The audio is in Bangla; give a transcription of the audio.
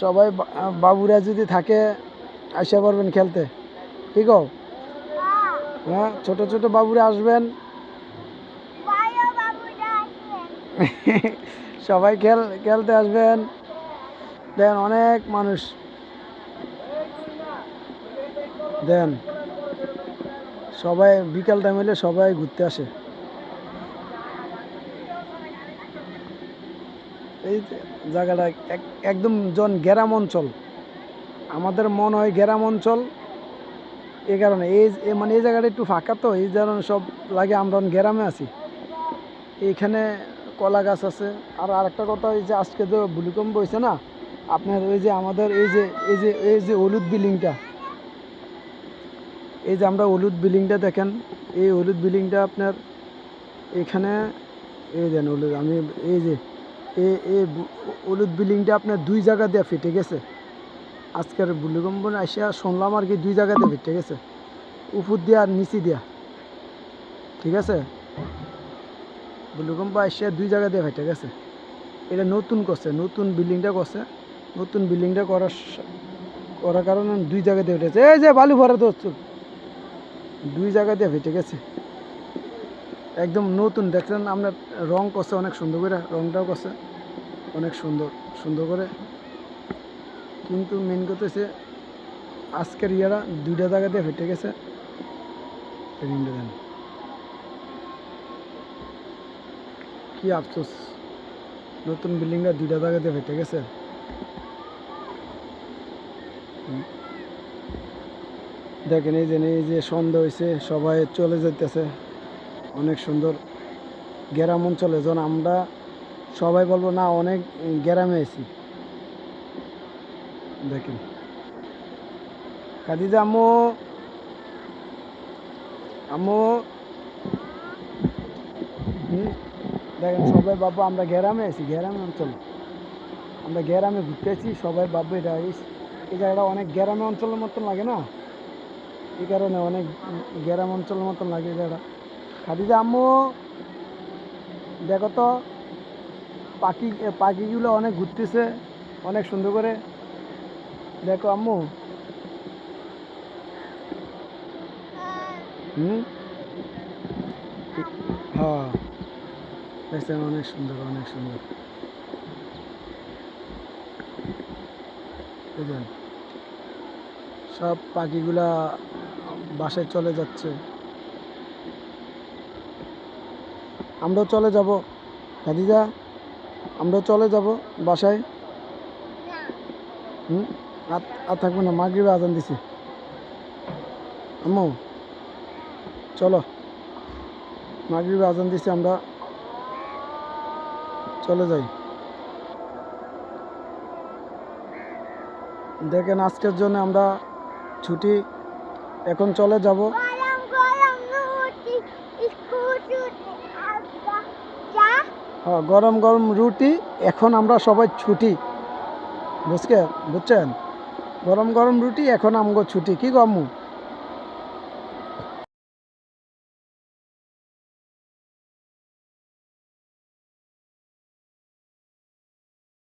সবাই বাবুরা যদি থাকে আসা পারবেন খেলতে। ঠিক হোক হ্যাঁ ছোট ছোট বাবুরা আসবেন। সবাই খেল, খেলতে আসবেন। দেন অনেক মানুষ। দেন। সবাই বিকাল টাইম হলে সবাই ঘুরতে আসে। এই জায়গাটা এক- একদম জন গ্রাম অঞ্চল। আমাদের মন হয় গ্রাম অঞ্চল। এই কারণে এই মানে এই জায়গাটা একটু ফাঁকা তো, এই কারণে সব লাগে আমরা গ্রামে আছি। এইখানে কলা গাছ আছে। আর আরেকটা কথা এই যে আজকে যে ভূমিকম্প হয়েছে না, আপনার ওই যে আমাদের এই যে এই যে এই যে হলুদ বিল্ডিংটা, এই যে আমরা হলুদ বিল্ডিংটা দেখেন, এই হলুদ বিল্ডিংটা আপনার এখানে এই দেন হলুদ, আমি এই যে বু- হলুদ বিল্ডিংটা আপনার দুই জায়গা দিয়ে ফেটে গেছে। আজকের ভূমিকম্প আসিয়া শুনলাম আর কি দুই জায়গা দিয়ে ফেটে গেছে। উপর দিয়া আর নিচে দিয়া। ঠিক আছে? ভূমিকম্প আসিয়া দুই জায়গা দিয়ে ফেটে গেছে। এটা নতুন করছে, নতুন বিল্ডিংটা করছে। নতুন বিল্ডিংটা করার করার কারণে দুই জায়গা দিয়ে ফেটেছে। এই যে বালু ভরা তো। দুই জায়গা দিয়ে ফেটে গেছে। একদম নতুন, দেখছেন আপনার রং করছে অনেক সুন্দর করে, রংটাও করছে। অনেক সুন্দর সুন্দর করে। কিন্তু মেন কথা হচ্ছে, আজকের ইয়ারা দুইটা জায়গাতে ফেটে গেছে। কি আফসোস, নতুন বিল্ডিংটা দুইটা জায়গাতে ফেটে গেছে। দেখেন এই যে এই যে সন্ধ্যা হয়েছে সবাই চলে যেতেছে অনেক সুন্দর। গ্রাম অঞ্চলে যখন আমরা সবাই বলব, না, অনেক গ্রামে আছি দেখেন। খাদিজা আম্মু আম্মু। দেখেন, সবাই বাবু আমরা গ্রামে আছি গ্রামে অঞ্চল। আমরা গ্রামে ঘুরতে আছি সবাই বাবু এটা এই এই জায়গাটা অনেক গ্রামে অঞ্চলের মতন লাগে না? এই কারণে অনেক গ্রাম অঞ্চলের মতন লাগে এই জায়গাটা। খাদিজা আম্মু, দেখো তো। পাখি পাখিগুলো অনেক ঘুরতেছে, অনেক সুন্দর করে। দেখো আম্মু। হুম? হ্যাঁ। অনেক সুন্দর অনেক সুন্দর। বুঝলেন সব পাখিগুলা বাসায় চলে যাচ্ছে। আমরাও চলে যাব। খাদিজা আমরাও চলে যাব বাসায়। হুম? আর থাকব না, মাগরিবে আজান দিছি। আম্মু, চলো। মাগরিবে আজান দিছি আমরা। চলে যাই। দেখেন আজকের জন্য আমরা ছুটি। এখন চলে যাব গরম গরম রুটি স্কুল ছুটি আব্বা চা হ্যাঁ গরম গরম রুটি, এখন আমরা সবাই ছুটি। বুঝকে, বুঝছেন? গরম গরম রুটি, এখন আমগো ছুটি। কি গম্মু